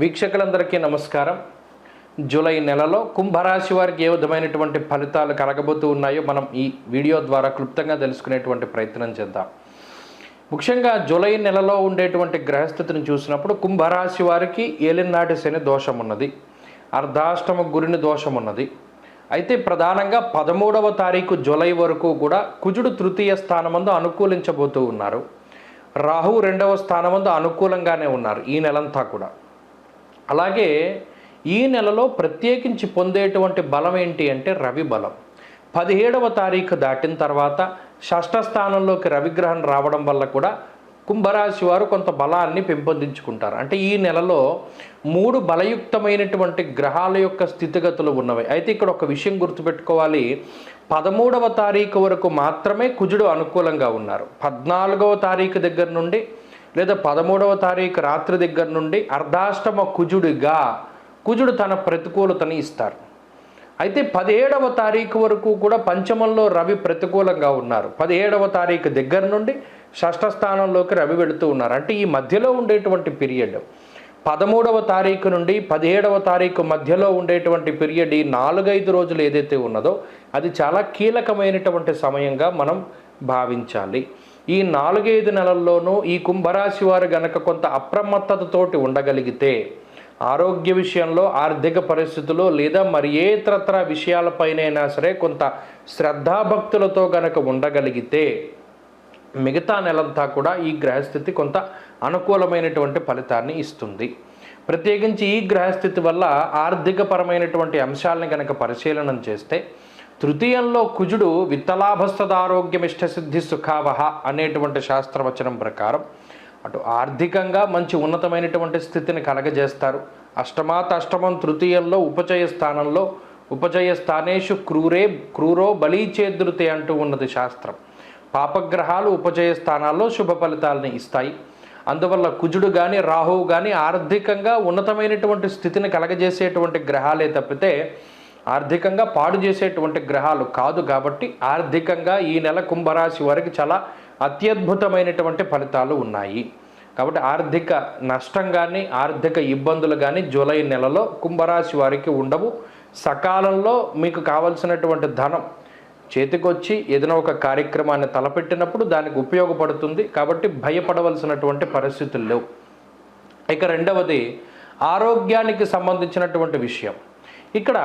వీక్షకులందరికీ నమస్కారం. జూలై నెలలో కుంభరాశి వారికి ఏ విధమైనటువంటి ఫలితాలు కలగబోతూ ఉన్నాయో మనం ఈ వీడియో ద్వారా క్లుప్తంగా తెలుసుకునేటువంటి ప్రయత్నం చేద్దాం. ముఖ్యంగా జూలై నెలలో ఉండేటువంటి గ్రహస్థితిని చూసినప్పుడు కుంభరాశి వారికి ఏలినాటి శని దోషం ఉన్నది అర్ధాష్టమ గురిని దోషం ఉన్నది అయితే ప్రధానంగా పదమూడవ తారీఖు జూలై వరకు కూడా కుజుడు తృతీయ స్థానమందు అనుకూలించబోతూ ఉన్నారు. రాహు రెండవ స్థానమందు అనుకూలంగానే ఉన్నారు ఈ నెలంతా కూడా. అలాగే ఈ నెలలో ప్రత్యేకించి పొందేటువంటి బలం ఏంటి అంటే రవి బలం. పదిహేడవ తారీఖు దాటిన తర్వాత షష్ఠ స్థానంలోకి రవిగ్రహం రావడం వల్ల కూడా కుంభరాశి వారు కొంత బలాన్ని పెంపొందించుకుంటారు. అంటే ఈ నెలలో మూడు బలయుక్తమైనటువంటి గ్రహాల యొక్క స్థితిగతులు ఉన్నవి. అయితే ఇక్కడ ఒక విషయం గుర్తుపెట్టుకోవాలి. పదమూడవ తారీఖు వరకు మాత్రమే కుజుడు అనుకూలంగా ఉన్నారు. పద్నాలుగవ తారీఖు దగ్గర నుండి లేదా పదమూడవ తారీఖు రాత్రి దగ్గర నుండి అర్ధాష్టమ కుజుడిగా కుజుడు తన ప్రతికూలతని ఇస్తారు. అయితే పదిహేడవ తారీఖు వరకు కూడా పంచమంలో రవి ప్రతికూలంగా ఉన్నారు. పదిహేడవ తారీఖు దగ్గర నుండి షష్ఠ స్థానంలోకి రవి వెళుతూ ఉన్నారు. అంటే ఈ మధ్యలో ఉండేటువంటి పీరియడ్. పదమూడవ తారీఖు నుండి పదిహేడవ తారీఖు మధ్యలో ఉండేటువంటి పీరియడ్ ఈ నాలుగైదు రోజులు ఏదైతే ఉన్నదో అది చాలా కీలకమైనటువంటి సమయంగా మనం భావించాలి. ఈ నాలుగైదు నెలల్లోనూ ఈ కుంభరాశి వారు గనక కొంత అప్రమత్తతతోటి ఉండగలిగితే ఆరోగ్య విషయంలో ఆర్థిక పరిస్థితులు లేదా మరి ఏ ఇతరత్ర విషయాలపైనైనా సరే కొంత శ్రద్ధాభక్తులతో గనక ఉండగలిగితే మిగతా నెలంతా కూడా ఈ గ్రహస్థితి కొంత అనుకూలమైనటువంటి ఫలితాన్ని ఇస్తుంది. ప్రత్యేకించి ఈ గ్రహస్థితి వల్ల ఆర్థికపరమైనటువంటి అంశాలను కనుక పరిశీలనం చేస్తే తృతీయంలో కుజుడు విత్తలాభస్థదారోగ్యమిష్ట సిద్ధి సుఖావహ అనేటువంటి శాస్త్రవచనం ప్రకారం అటు ఆర్థికంగా మంచి ఉన్నతమైనటువంటి స్థితిని కలగజేస్తారు. అష్టమాత అష్టమం తృతీయంలో ఉపచయ స్థానంలో ఉపచయ స్థానేషు క్రూరే క్రూరో బలీచేదృతి అంటూ ఉన్నది శాస్త్రం. పాపగ్రహాలు ఉపచయ స్థానాల్లో శుభ ఫలితాలని ఇస్తాయి. అందువల్ల కుజుడు కానీ రాహువు కానీ ఆర్థికంగా ఉన్నతమైనటువంటి స్థితిని కలగజేసేటువంటి గ్రహాలే తప్పితే ఆర్థికంగా పాడు చేసేటువంటి గ్రహాలు కాదు కాబట్టి ఆర్థికంగా ఈ నెల కుంభరాశి వారికి చాలా అత్యద్భుతమైనటువంటి ఫలితాలు ఉన్నాయి. కాబట్టి ఆర్థిక నష్టం కానీ ఆర్థిక ఇబ్బందులు కానీ జూలై నెలలో కుంభరాశి వారికి ఉండవు. సకాలంలో మీకు కావలసినటువంటి ధనం చేతికొచ్చి ఏదైనా ఒక కార్యక్రమాన్ని తలపెట్టినప్పుడు దానికి ఉపయోగపడుతుంది. కాబట్టి భయపడవలసినటువంటి పరిస్థితులు లేవు. ఇక రెండవది ఆరోగ్యానికి సంబంధించినటువంటి విషయం. ఇక్కడ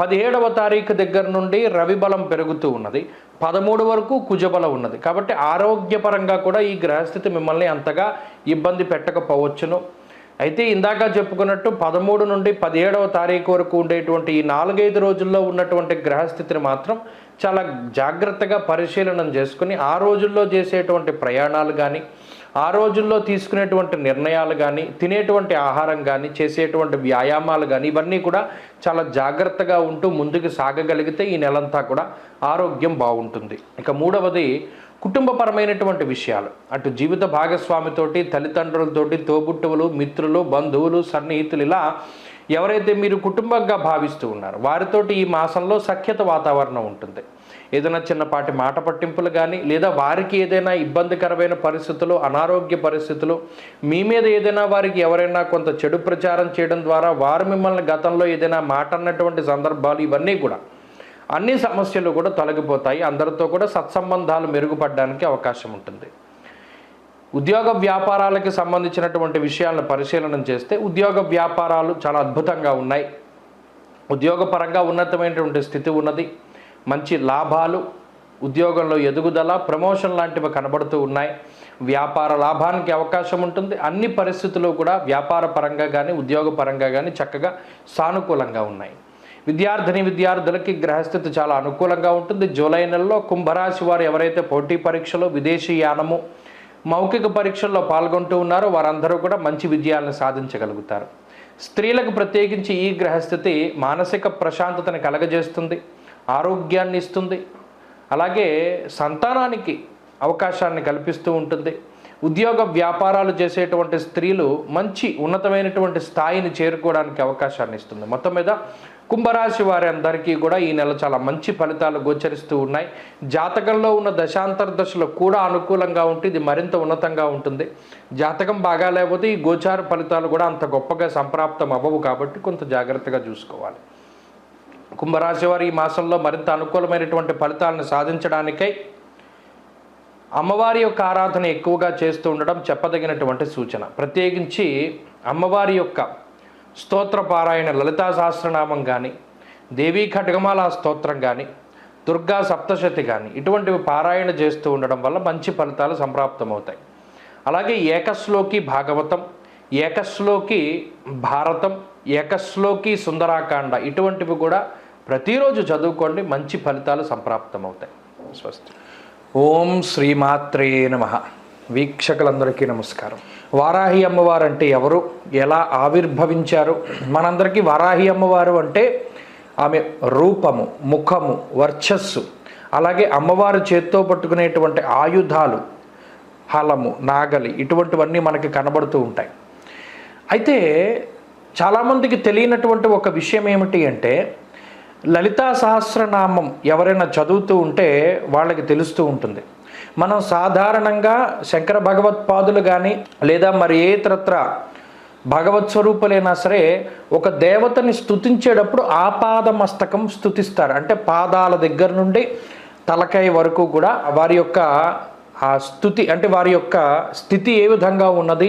పదిహేడవ తారీఖు దగ్గర నుండి రవి బలం పెరుగుతూ ఉన్నది. పదమూడు వరకు కుజబలం ఉన్నది. కాబట్టి ఆరోగ్యపరంగా కూడా ఈ గ్రహస్థితి మిమ్మల్ని అంతగా ఇబ్బంది పెట్టకపోవచ్చును. అయితే ఇందాక చెప్పుకున్నట్టు పదమూడు నుండి పదిహేడవ తారీఖు వరకు ఉండేటువంటి ఈ నాలుగైదు రోజుల్లో ఉన్నటువంటి గ్రహస్థితిని మాత్రం చాలా జాగ్రత్తగా పరిశీలనం చేసుకుని ఆ రోజుల్లో చేసేటువంటి ప్రయాణాలు కానీ ఆ రోజుల్లో తీసుకునేటువంటి నిర్ణయాలు కానీ తినేటువంటి ఆహారం కానీ చేసేటువంటి వ్యాయామాలు కానీ ఇవన్నీ కూడా చాలా జాగ్రత్తగా ఉంటూ ముందుకు సాగగలిగితే ఈ నెలంతా కూడా ఆరోగ్యం బాగుంటుంది. ఇక మూడవది కుటుంబపరమైనటువంటి విషయాలు. అటు జీవిత భాగస్వామితోటి తల్లిదండ్రులతోటి తోబుట్టువులు మిత్రులు బంధువులు సన్నిహితులు ఇలా ఎవరైతే మీరు కుటుంబంగా భావిస్తూ ఉన్నారో వారితోటి ఈ మాసంలో సఖ్యత వాతావరణం ఉంటుంది. ఏదైనా చిన్నపాటి మాట పట్టింపులు కానీ లేదా వారికి ఏదైనా ఇబ్బందికరమైన పరిస్థితులు అనారోగ్య పరిస్థితులు మీ మీద ఏదైనా వారికి ఎవరైనా కొంత చెడు ప్రచారం చేయడం ద్వారా వారు మిమ్మల్ని గతంలో ఏదైనా మాట అన్నటువంటి సందర్భాలు ఇవన్నీ కూడా అన్ని సమస్యలు కూడా తొలగిపోతాయి. అందరితో కూడా సత్సంబంధాలు మెరుగుపడడానికి అవకాశం ఉంటుంది. ఉద్యోగ వ్యాపారాలకి సంబంధించినటువంటి విషయాలను పరిశీలన చేస్తే ఉద్యోగ వ్యాపారాలు చాలా అద్భుతంగా ఉన్నాయి. ఉద్యోగపరంగా ఉన్నతమైనటువంటి స్థితి ఉన్నది. మంచి లాభాలు ఉద్యోగంలో ఎదుగుదల ప్రమోషన్ లాంటివి కనబడుతూ ఉన్నాయి. వ్యాపార లాభానికి అవకాశం ఉంటుంది. అన్ని పరిస్థితులు కూడా వ్యాపార పరంగా కానీ ఉద్యోగ పరంగా కానీ చక్కగా సానుకూలంగా ఉన్నాయి. విద్యార్థిని విద్యార్థులకి గ్రహస్థితి చాలా అనుకూలంగా ఉంటుంది. జూలై నెలలో కుంభరాశి వారు ఎవరైతే పోటీ పరీక్షలు విదేశీ యానము మౌఖిక పరీక్షల్లో పాల్గొంటూ ఉన్నారో వారందరూ కూడా మంచి విజయాలను సాధించగలుగుతారు. స్త్రీలకు ప్రత్యేకించి ఈ గ్రహస్థితి మానసిక ప్రశాంతతను కలగజేస్తుంది. ఆరోగ్యాన్ని ఇస్తుంది. అలాగే సంతానానికి అవకాశాన్ని కల్పిస్తూ ఉంటుంది. ఉద్యోగ వ్యాపారాలు చేసేటువంటి స్త్రీలు మంచి ఉన్నతమైనటువంటి స్థాయిని చేరుకోవడానికి అవకాశాన్ని ఇస్తుంది. మొత్తం మీద కుంభరాశి వారి అందరికీ కూడా ఈ నెల చాలా మంచి ఫలితాలు గోచరిస్తూ ఉన్నాయి. జాతకంలో ఉన్న దశాంతర దశలో కూడా అనుకూలంగా ఉంటే ఇది మరింత ఉన్నతంగా ఉంటుంది. జాతకం బాగా లేకపోతే ఈ గోచార ఫలితాలు కూడా అంత గొప్పగా సంప్రాప్తం అవ్వవు కాబట్టి కొంత జాగ్రత్తగా చూసుకోవాలి. కుంభరాశి వారు ఈ మాసంలో మరింత అనుకూలమైనటువంటి ఫలితాలను సాధించడానికై అమ్మవారి యొక్క ఆరాధన ఎక్కువగా చేస్తూ ఉండడం చెప్పదగినటువంటి సూచన. ప్రత్యేకించి అమ్మవారి యొక్క స్తోత్ర పారాయణ లలితా సహస్రనామం కానీ దేవీ ఖడ్గమాల స్తోత్రం కానీ దుర్గా సప్తశతి కానీ ఇటువంటివి పారాయణ చేస్తూ ఉండడం వల్ల మంచి ఫలితాలు సంప్రాప్తమవుతాయి. అలాగే ఏకశ్లోకి భాగవతం ఏకశ్లోకి భారతం ఏకశ్లోకి సుందరాకాండ ఇటువంటివి కూడా ప్రతిరోజు చదువుకోండి మంచి ఫలితాలు సంప్రాప్తమవుతాయి. స్వస్తి. ఓం శ్రీమాత్రే నమ. వీక్షకులందరికీ నమస్కారం. వారాహి అమ్మవారు అంటే ఎవరు? ఎలా ఆవిర్భవించారు? మనందరికీ వారాహి అమ్మవారు అంటే ఆమె రూపము ముఖము వర్చస్సు అలాగే అమ్మవారు చేత్తో పట్టుకునేటువంటి ఆయుధాలు హలము నాగలి ఇటువంటివన్నీ మనకి కనబడుతూ ఉంటాయి. అయితే చాలామందికి తెలియనటువంటి ఒక విషయం ఏమిటి అంటే లలితా సహస్రనామం ఎవరైనా చదువుతూ ఉంటే వాళ్ళకి తెలుస్తూ ఉంటుంది. మనం సాధారణంగా శంకర భగవత్పాదులు కానీ లేదా మరి ఏ ఇతరత్ర భగవత్ స్వరూపులైనా సరే ఒక దేవతని స్థుతించేటప్పుడు ఆపాదమస్తకం స్థుతిస్తారు అంటే పాదాల దగ్గర నుండి తలకాయ వరకు కూడా వారి యొక్క ఆ స్థుతి అంటే వారి యొక్క స్థితి ఏ విధంగా ఉన్నది